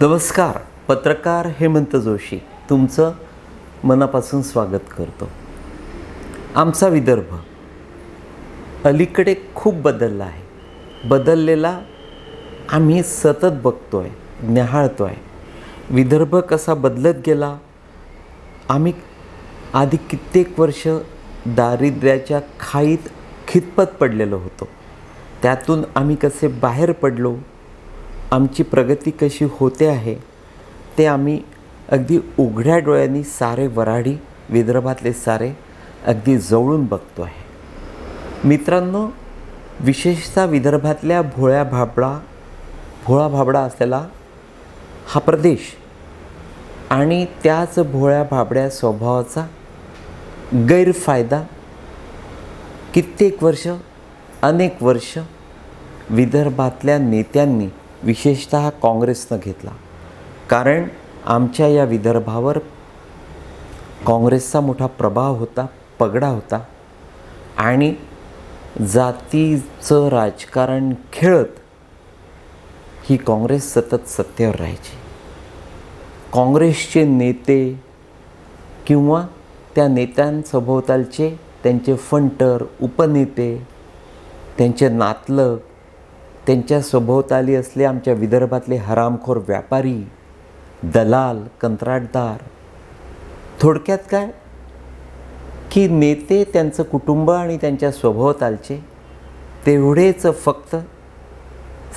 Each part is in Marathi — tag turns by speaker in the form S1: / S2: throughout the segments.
S1: नमस्कार पत्रकार हेमंत जोशी तुमचं मनापासून स्वागत करतो. आमचा विदर्भ अलीकडे खूप बदलला आहे. बदललेला आम्ही सतत बघतो आहे न्याहाळतो आहे विदर्भ कसा बदलत गेला? आम्ही आधी कित्येक वर्ष दारिद्र्याच्या खाईत खितपत पडलेलो होतो. त्यातून आम्ही कसे बाहेर पडलो? आमची प्रगती कशी होते आहे ते आम्ही अगदी उघड्या डोळ्यांनी सारे वराडी विदर्भातले सारे अगदी जवळून बघतो आहे. मित्रांनो विशेषतः विदर्भातल्या भोळ्या भाबडा भोळा भाबडा असलेला हा प्रदेश आणि त्याच भोळ्या भाबड्या स्वभावाचा गैरफायदा कित्येक वर्ष अनेक वर्ष विदर्भातल्या नेत्यांनी विशेषतः काँग्रेसनं घेतला. कारण आमच्या या विदर्भावर काँग्रेसचा मोठा प्रभाव होता पगडा होता आणि जातीचं राजकारण खेळत ही काँग्रेस सतत सत्तेवर राहायची. काँग्रेसचे नेते किंवा त्या नेत्यांसभोवतालचे त्यांचे फंटर उपनेते त्यांचे नातलग त्यांच्या सभोवताली असले आमच्या विदर्भातले हरामखोर व्यापारी दलाल कंत्राटदार थोडक्यात काय? की नेते त्यांचं कुटुंब आणि त्यांच्या स्वभावतालचे तेवढेच फक्त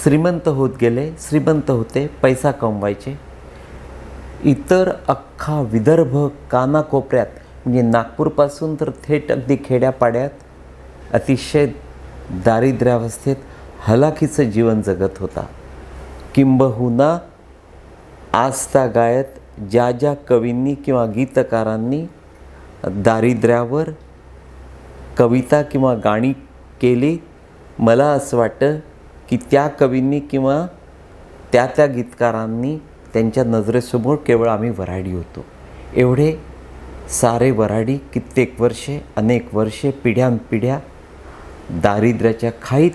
S1: श्रीमंत होत गेले श्रीमंत होते पैसा कमवायचे. इतर अख्खा विदर्भ कानाकोपऱ्यात म्हणजे नागपूरपासून तर थेट अगदी खेड्यापाड्यात अतिशय दारिद्र्यावस्थेत हलाखीचं जीवन जगत होता. किंबहुना आस्था गायत ज्या ज्या कवींनी किंवा गीतकारांनी दारिद्र्यावर कविता किंवा गाणी केली मला असं वाटतं की त्या कवींनी किंवा त्या त्या गीतकारांनी त्यांच्या नजरेसमोर केवळ आम्ही वराडी होतो. एवढे सारे वराडी कित्येक वर्षे अनेक वर्षे पिढ्यानपिढ्या दारिद्र्याच्या खाईत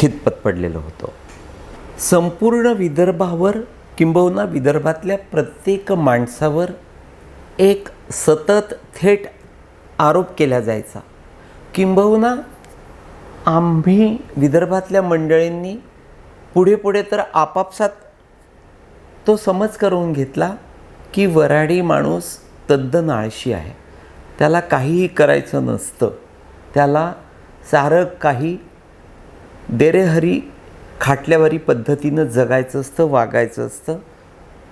S1: खितपत पडलेलो होतो. संपूर्ण विदर्भावर किंबहुना विदर्भातल्या प्रत्येक माणसावर एक सतत थेट आरोप केला जायचा. किंबहुना आम्ही विदर्भातल्या मंडळींनी पुढे पुढे तर आपापसात तो समज करून घेतला की वराडी माणूस तद्दन आळशी आहे. त्याला काहीही करायचं नसतं. त्याला सारं काही देरेहरी खाटल्यावारी पद्धतीनं जगायचं असतं वागायचं असतं.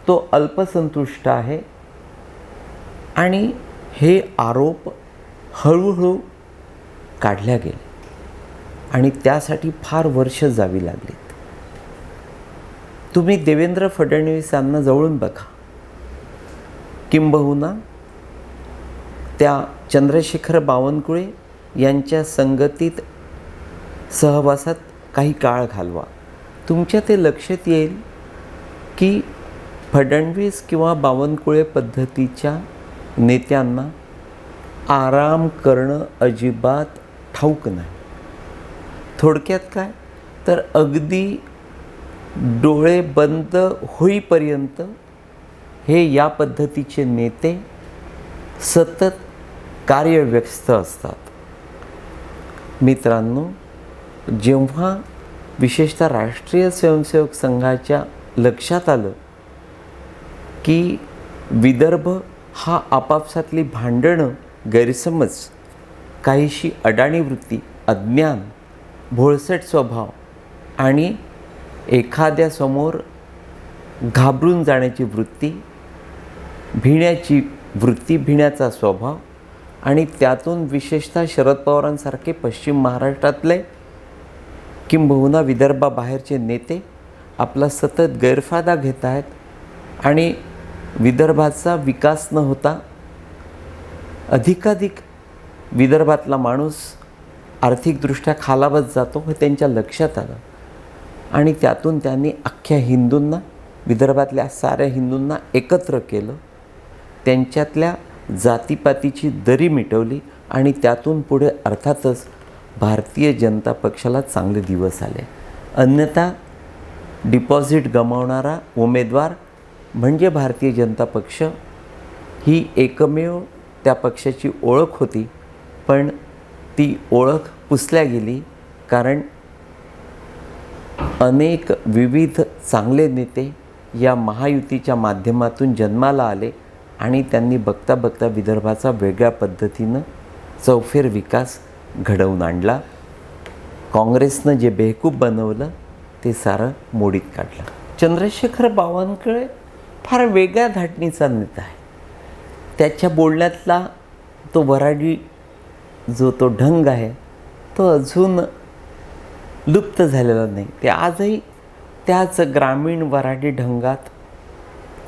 S1: तो अल्पसंतुष्ट आहे. आणि हे आरोप हळूहळू काढल्या गेले. आणि त्यासाठी फार वर्ष जावी लागलीत तुम्ही देवेंद्र फडणवीसांना जवळून बघा. किंबहुना त्या चंद्रशेखर बावनकुळे यांच्या संगतीत सहवासात काही काळ घालवा. तुमच्या ते लक्षात येईल की फडणवीस किंवा बावनकुळे पद्धतीच्या नेत्यांना आराम करणं अजिबात ठाऊक नाही. थोडक्यात काय? तर अगदी डोळे बंद होईपर्यंत हे या पद्धतीचे नेते सतत कार्यव्यस्त असतात. मित्रांनो जेव्हा विशेषतः राष्ट्रीय स्वयंसेवक संघाच्या लक्षात आलं की विदर्भ हा आपापसातली भांडणं गैरसमज काहीशी अडाणी वृत्ती अज्ञान भोळसट स्वभाव आणि एखाद्यासमोर घाबरून जाण्याची वृत्ती भिण्याची वृत्ती भिण्याचा स्वभाव आणि त्यातून विशेषतः शरद पवारांसारखे पश्चिम महाराष्ट्रातले किंबहुना विदर्भाबाहेरचे नेते आपला सतत गैरफायदा घेत आहेत आणि विदर्भाचा विकास न होता अधिकाधिक विदर्भातला माणूस आर्थिकदृष्ट्या खालावत जातो हे त्यांच्या लक्षात आलं. आणि त्यातून त्यांनी अख्ख्या हिंदूंना विदर्भातल्या साऱ्या हिंदूंना एकत्र केलं. त्यांच्यातल्या जातीपातीची दरी मिटवली आणि त्यातून पुढे अर्थातच भारतीय जनता पक्षाला चांगले दिवस आले. अन्यथा डिपॉझिट गमावणारा उमेदवार म्हणजे भारतीय जनता पक्ष ही एकमेव त्या पक्षाची ओळख होती पण ती ओळख पुसल्या गेली कारण अनेक विविध चांगले नेते या महायुतीच्या माध्यमातून जन्माला आले आणि त्यांनी बघता बघता विदर्भाचा वेगळ्या पद्धतीनं चौफेर विकास घडवून आणला. काँग्रेसनं जे बेहकूब बनवलं ते सारं मोडीत काढलं. चंद्रशेखर बावनकुळे फार वेगळ्या धाटणीचा नेता आहे. त्याच्या बोलण्यातला तो वराडी जो तो ढंग आहे तो अजून लुप्त झालेला नाही. ते आजही त्याच ग्रामीण वराडी ढंगात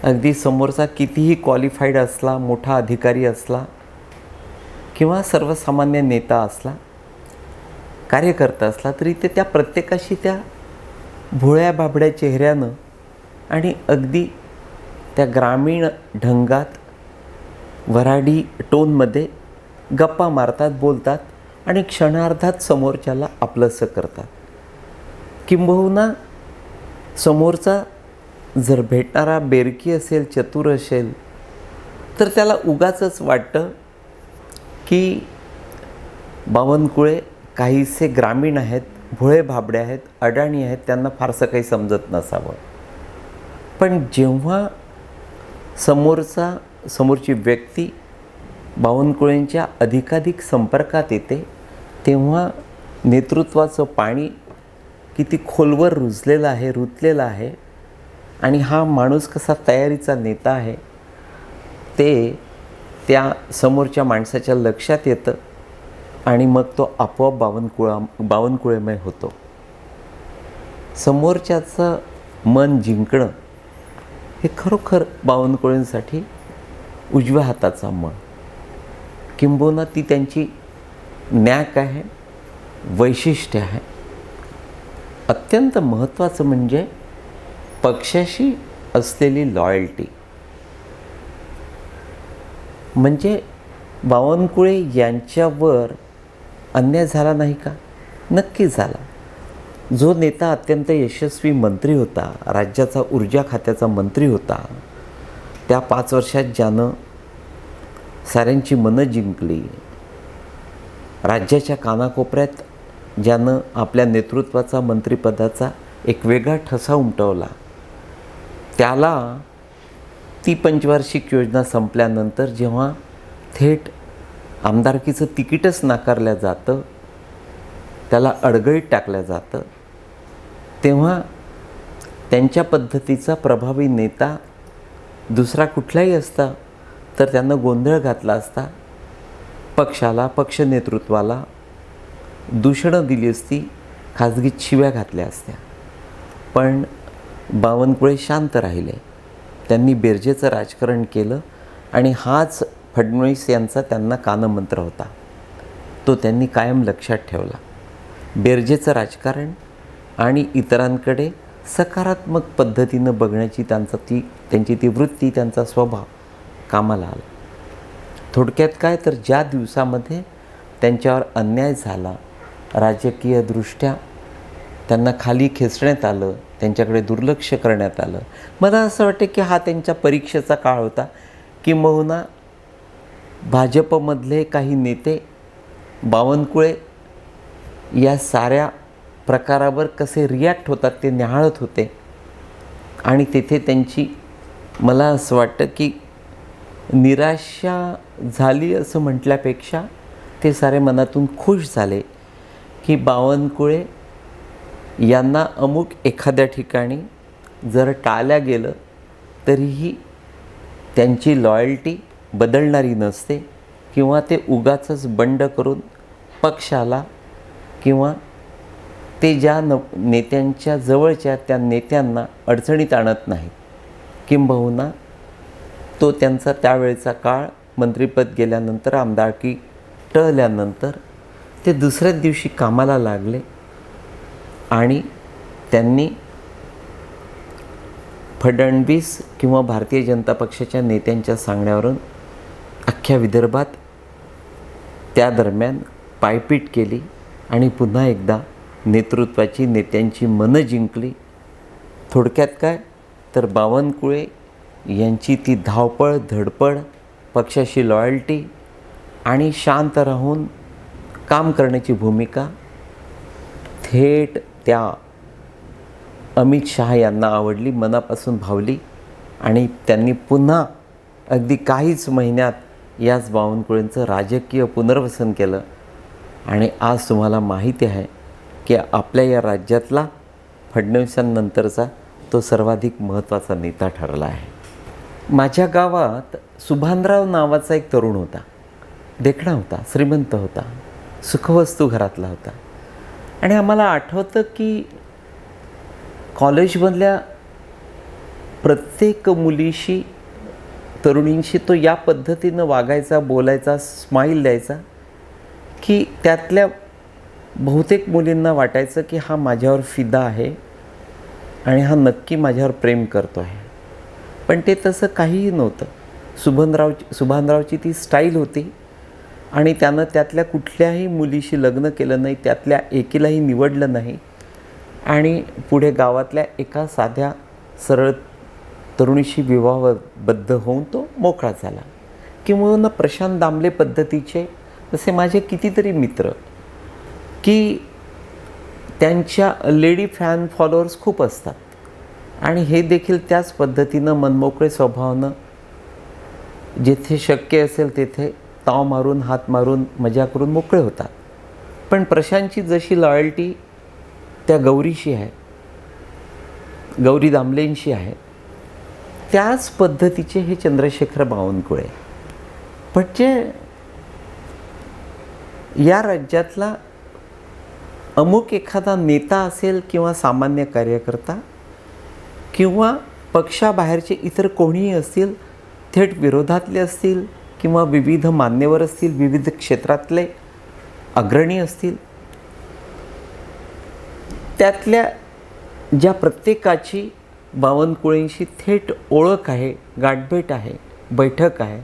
S1: अगदी समोरचा कितीही क्वालिफाईड असला मोठा अधिकारी असला किंवा सर्वसामान्य नेता असला कार्यकर्ता असला तरी ते त्या प्रत्येकाशी त्या भोळ्या बाबड्या चेहऱ्यानं आणि अगदी त्या ग्रामीण ढंगात वराडी टोनमध्ये गप्पा मारतात बोलतात आणि क्षणार्धात समोरच्याला आपलंसं करतात. किंबहुना समोरचा जर भेटणारा बेरकी असेल चतुर असेल तर त्याला उगाच वाटतं की बावनकुळे काहीसे ग्रामीण आहेत भोळे भाबडे आहेत अडाणी आहेत त्यांना फारसं काही समजत नसावं. पण जेव्हा समोरचा समोरची व्यक्ती बावनकुळेंच्या अधिकाधिक संपर्कात येते तेव्हा नेतृत्वाचं पाणी किती खोलवर रुजलेलं आहे रुतलेलं आहे आणि हा माणूस कसा तयारीचा नेता आहे ते त्या समोरच्या माणसाच्या लक्षात येतं आणि मग तो आपोआप बावनकुळा बावनकुळेमय होतो. समोरच्याचं मन जिंकणं हे खरोखर बावनकुळेंसाठी उजव्या हाताचा मन. किंबहुना ती त्यांची न्याक आहे वैशिष्ट्य आहे. अत्यंत महत्त्वाचं म्हणजे पक्षाशी असलेली लॉयल्टी म्हणजे बावनकुळे यांच्यावर अन्याय झाला नाही का? नक्की झाला. जो नेता अत्यंत यशस्वी मंत्री होता राज्याचा ऊर्जा खात्याचा मंत्री होता त्या पाच वर्षात ज्यानं साऱ्यांची मनं जिंकली राज्याच्या कानाकोपऱ्यात ज्यानं आपल्या नेतृत्वाचा मंत्रिपदाचा एक वेगळा ठसा उमटवला त्याला ती पंचवार्षिक योजना संपल्यानंतर जेव्हा थेट आमदारकीचं तिकीटच नाकारलं जातं त्याला अडगळीत टाकलं जातं तेव्हा त्यांच्या पद्धतीचा प्रभावी नेता दुसरा कुठलाही असता तर त्यांना गोंधळ घातला असता पक्षाला पक्ष नेतृत्वाला दूषणं दिली असती खाजगीत शिव्या घातल्या असत्या. पण बावनकुळे शांत राहिले. त्यांनी बेरजेचं राजकारण केलं आणि हाच फडणवीस यांचा त्यांना कानमंत्र होता. तो त्यांनी कायम लक्षात ठेवला. बेरजेचं राजकारण आणि इतरांकडे सकारात्मक पद्धतीनं बघण्याची त्यांचा ती त्यांची ती वृत्ती त्यांचा स्वभाव कामाला आला. थोडक्यात काय तर ज्या दिवसामध्ये त्यांच्यावर अन्याय झाला राजकीयदृष्ट्या त्यांना खाली खेचण्यात आलं त्यांच्याकडे दुर्लक्ष करण्यात आलं. मला असं वाटतं की हा त्यांच्या परीक्षेचा काळ होता किंबहुना भाजपमधले काही नेते बावनकुळे या साऱ्या प्रकारावर कसे रिॲक्ट होतात ते न्याहाळत होते. आणि तेथे त्यांची मला असं वाटतं की निराशा झाली असं म्हटल्यापेक्षा ते सारे मनातून खुश झाले की बावनकुळे यांना अमुक एखाद्या ठिकाणी जर टाळल्या गेलं तरीही त्यांची लॉयल्टी बदलणारी नसते किंवा ते उगाचंच बंड करून पक्षाला किंवा ते ज्या न नेत्यांच्या जवळच्या त्या नेत्यांना अडचणीत आणत नाही किंबहुना तो त्यांचा त्यावेळेचा काळ मंत्रिपद गेल्यानंतर आमदारकी टळल्यानंतर ते दुसऱ्याच दिवशी कामाला लागले. आणि त्यांनी फडणवीस किंवा भारतीय जनता पक्षाच्या नेत्यांच्या सांगण्यावरून अख्ख्या विदर्भात त्या दरम्यान पायपीट केली आणि पुन्हा एकदा नेतृत्वाची नेत्यांची मनं जिंकली. थोडक्यात काय? तर बावनकुळे यांची ती धावपळ धडपड पक्षाशी लॉयल्टी आणि शांत राहून काम करण्याची भूमिका थेट त्या अमित शहा यांना आवडली मनापासून भावली आणि त्यांनी पुन्हा अगदी काहीच महिन्यात याच बावनकुळेंचं राजकीय पुनर्वसन केलं. आणि आज तुम्हाला माहिती आहे की आपल्या या राज्यातला फडणवीसांनंतरचा तो सर्वाधिक महत्त्वाचा नेता ठरला आहे. माझ्या गावात सुभानराव नावाचा एक तरुण होता. देखणा होता श्रीमंत होता. सुखवस्तू घरातला होता. आणि आम्हाला आठवतं की कॉलेजमधल्या प्रत्येक मुलीशी तरुणींशी तो या पद्धतीनं वागायचा बोलायचा स्माईल द्यायचा की त्यातल्या बहुतेक मुलींना वाटायचं की हा माझ्यावर फिदा आहे आणि हा नक्की माझ्यावर प्रेम करतो आहे. पण ते तसं काहीही नव्हतं. सुभनराव सुभानरावची ती स्टाईल होती. आणि त्यानं त्यातल्या कुठल्याही मुलीशी लग्न केलं नाही त्यातल्या एकीलाही निवडलं नाही. आणि पुढे गावातल्या एका साध्या सरळ तरुणीशी विवाहबद्ध होऊन तो मोकळा झाला. किंवा प्रशांत दामले पद्धतीचे जसे माझे कितीतरी मित्र की त्यांच्या लेडी फॅन फॉलोअर्स खूप असतात. आणि हे देखील त्याच पद्धतीनं मनमोकळे स्वभावानं जेथे शक्य असेल तेथे ताव मारून हात मारून मजा करून मोकळे होतात. पण प्रशांतची जशी लॉयल्टी त्या गौरीशी आहे गौरी दामलेंशी आहे त्याच पद्धतीचे हे चंद्रशेखर बावनकुळे. पण जे या राज्यातला अमुक एखादा नेता असेल किंवा सामान्य कार्यकर्ता किंवा पक्षाबाहेरचे इतर कोणीही असतील थेट विरोधातले असतील किंवा विविध मान्यवर असतील विविध क्षेत्रातले अग्रणी असतील त्यातल्या ज्या प्रत्येकाची बावनकुळेंशी थेट ओळख आहे गाठभेट आहे बैठक आहे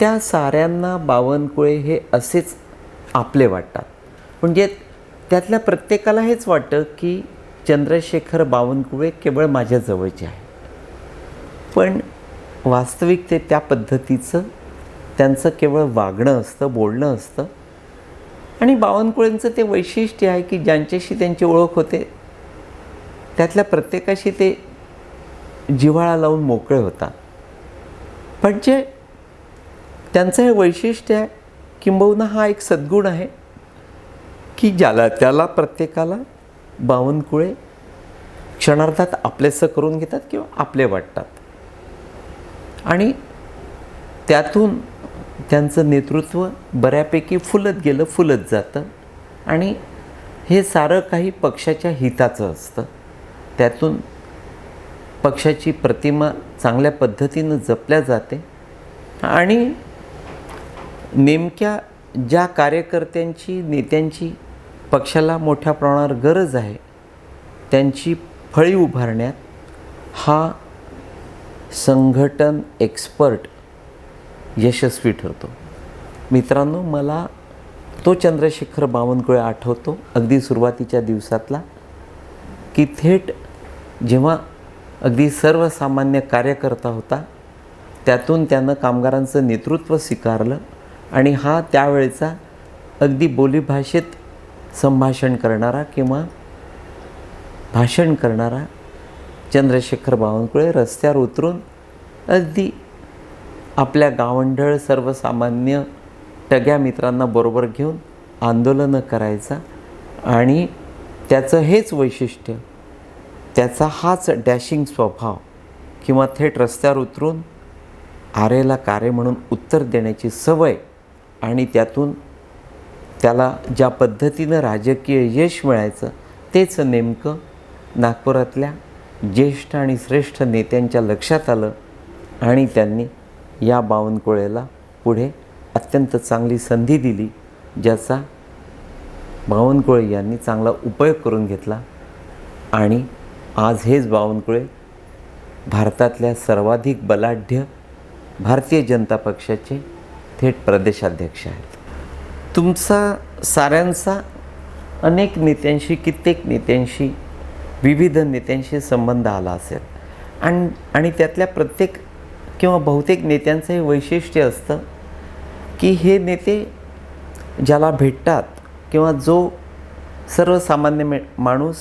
S1: त्या साऱ्यांना बावनकुळे हे असेच आपले वाटतात. म्हणजे त्यातल्या प्रत्येकाला हेच वाटतं की चंद्रशेखर बावनकुळे केवळ माझ्या जवळचे आहे पण वास्तविक ते त्या पद्धतीचं त्यांचं केवळ वागणं असतं बोलणं असतं. आणि बावनकुळेंचं ते वैशिष्ट्य आहे की ज्यांच्याशी त्यांची ओळख होते त्यातल्या प्रत्येकाशी ते जिव्हाळा लावून मोकळे होतात. पण जे त्यांचं हे वैशिष्ट्य आहे किंबहुना हा एक सद्गुण आहे की ज्याला त्याला प्रत्येकाला बावनकुळे क्षणार्धात आपलेसं करून घेतात किंवा आपले वाटतात. आणि त्यातून त्यांचं नेतृत्व बऱ्यापैकी फुलत गेलं फुलत जातं. आणि हे सारं काही पक्षाच्या हिताचं असतं. त्यातून पक्षाची प्रतिमा चांगल्या पद्धतीनं जपल्या जाते. आणि नेमक्या ज्या कार्यकर्त्यांची नेत्यांची पक्षाला मोठ्या प्रमाणावर गरज आहे त्यांची फळी उभारण्यात हा संघटन एक्सपर्ट यशस्वी ठरतो. मित्रांनो मला तो चंद्रशेखर बावनकुळे आठवतो अगदी सुरुवातीच्या दिवसातला की थेट जेव्हा अगदी सर्वसामान्य कार्यकर्ता होता त्यातून त्यानं कामगारांचं नेतृत्व स्वीकारलं आणि हा त्यावेळेचा अगदी बोलीभाषेत संभाषण करणारा किंवा भाषण करणारा चंद्रशेखर बावनकुळे रस्त्यावर उतरून अगदी आपल्या गावंढळ सर्वसामान्य टग्या मित्रांना बरोबर घेऊन आंदोलनं करायचा आणि त्याचं हेच वैशिष्ट्य त्याचा हाच डॅशिंग स्वभाव किंवा थेट रस्त्यावर उतरून आरेला कारे म्हणून उत्तर देण्याची सवय आणि त्यातून त्याला ज्या पद्धतीनं राजकीय यश मिळायचं तेच नेमकं नागपुरातल्या ज्येष्ठ आणि श्रेष्ठ नेत्यांच्या लक्षात आलं आणि त्यांनी या बावनकुळेला पुढे अत्यंत चांगली संधी दिली ज्याचा बावनकुळे यांनी चांगला उपयोग करून घेतला. आणि आज हेच बावनकुळे भारतातल्या सर्वाधिक बलाढ्य भारतीय जनता पक्षाचे थेट प्रदेशाध्यक्ष आहेत. तुमचा साऱ्यांचा अनेक नेत्यांशी कित्येक नेत्यांशी विविध नेत्यांशी संबंध आला असेल. आणि आणि त्यातल्या प्रत्येक किंवा बहुतेक नेत्यांचं हे वैशिष्ट्य असतं की हे नेते ज्याला भेटतात किंवा जो सर्वसामान्य मे माणूस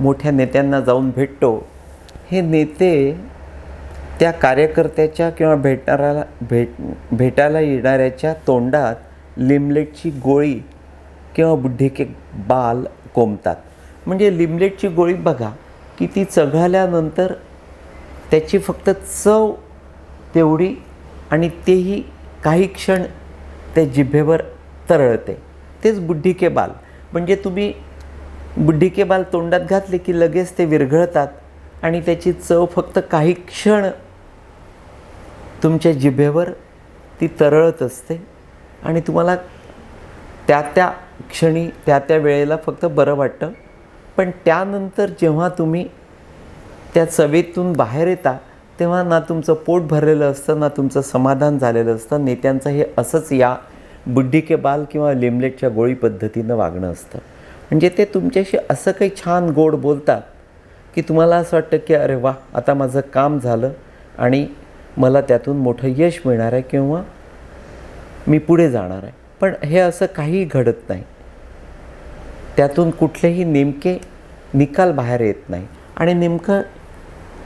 S1: मोठ्या नेत्यांना जाऊन भेटतो हे नेते त्या कार्यकर्त्याच्या किंवा भेटणाऱ्याला भेट भेटायला येणाऱ्याच्या तोंडात लिमलेटची गोळी किंवा बुद्धिके बाल कोंबतात म्हणजे लिमलेटची गोळी बघा की ती चघळल्यानंतर त्याची फक्त चव तेवढी आणि तेही काही क्षण त्या जिभेवर तरळते. तेच बुड्ढिके बाल. म्हणजे तुम्ही बुड्ढिके बाल तोंडात घातले की लगेच ते विरघळतात आणि त्याची चव फक्त काही क्षण तुमच्या जिभेवर ती तरळत असते आणि तुम्हाला त्या त्या क्षणी त्या त्या वेळेला फक्त बरं वाटतं. पण त्यानंतर जेव्हा तुम्ही त्या चवेतून बाहेर येता तेव्हा ना तुमचं पोट भरलेलं असतं ना तुमचं समाधान झालेलं असतं. नेत्यांचं हे असंच या बुड्ढिके बाल किंवा लिमलेटच्या गोळी पद्धतीनं वागणं असतं. म्हणजे ते तुमच्याशी असं काही छान गोड बोलतात की तुम्हाला असं वाटतं की अरे वा आता माझं काम झालं आणि मला त्यातून मोठं यश मिळणार आहे किंवा मी पुढे जाणार आहे. पण हे असं काहीही घडत नाही. त्यातून कुठलेही नेमके निकाल बाहेर येत नाही. आणि नेमकं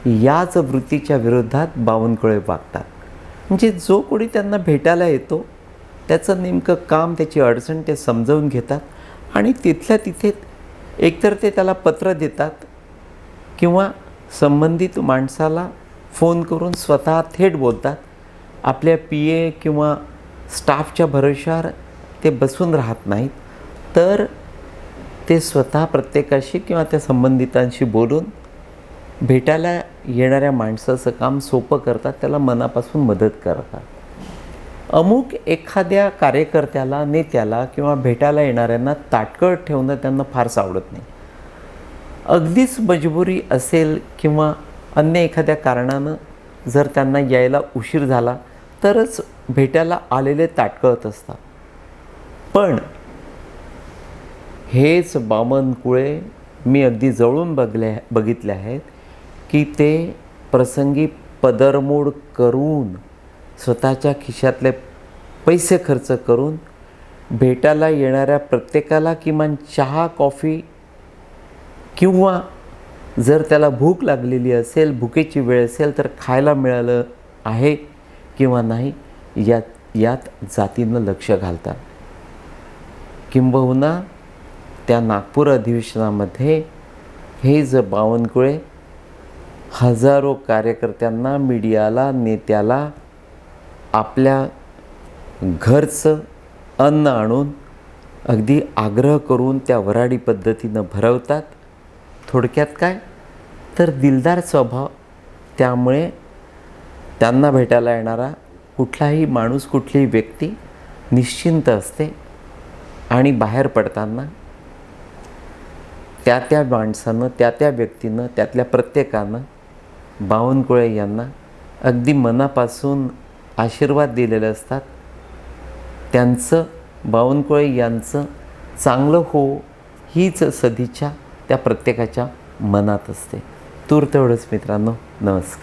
S1: याच वृत्तीच्या विरोधात बावनकुळे वागतात. म्हणजे जो कोणी त्यांना भेटायला येतो त्याचं नेमकं काम त्याची अडचण ते समजावून घेतात आणि तिथल्या तिथे एकतर ते त्याला पत्र देतात किंवा संबंधित माणसाला फोन करून स्वतः थेट बोलतात. आपल्या पी ए किंवा स्टाफच्या भरोशावर ते बसून राहत नाहीत. तर ते स्वतः प्रत्येकाशी किंवा त्या संबंधितांशी बोलून भेटायला येणाऱ्या माणसाचं काम सोपं करतात त्याला मनापासून मदत करतात. अमुक एखाद्या कार्यकर्त्याला नेत्याला किंवा भेटायला येणाऱ्यांना ताटकळ ठेवणं त्यांना फारसं आवडत नाही. अगदीच मजबुरी असेल किंवा अन्य एखाद्या कारणानं जर त्यांना यायला उशीर झाला तरच भेटायला आलेले ताटकळत असतात. पण हेच बामनकुळे मी अगदी जवळून बघले बघितले आहेत. की ते प्रसंगी पदरमोड करून स्वतःच्या खिशातले पैसे खर्च करून भेटायला येणाऱ्या प्रत्येकाला किमान चहा कॉफी किंवा जर त्याला भूक लागलेली असेल भुकेची वेळ असेल तर खायला मिळालं आहे किंवा नाही यात यात जातीनं लक्ष घालतात. किंबहुना त्या नागपूर अधिवेशनामध्ये हे ज बावनकुळे हजारो कार्यकर्त्यांना मीडियाला नेत्याला आपल्या घरचं अन्न आणून अगदी आग्रह करून त्या वराडी पद्धतीनं भरवतात. थोडक्यात काय? तर दिलदार स्वभाव. त्यामुळे त्यांना भेटायला येणारा कुठलाही माणूस कुठलीही व्यक्ती निश्चिंत असते आणि बाहेर पडताना त्या त्या माणसानं त्या त्या व्यक्तीनं त्यातल्या प्रत्येकानं बावनकुळे यांना अगदी मनापासून आशीर्वाद दिलेले असतात. त्यांचं बावनकुळे यांचं चांगलं हो हीच सदिच्छा त्या प्रत्येकाच्या मनात असते. तूर तेवढंच मित्रांनो. नमस्कार.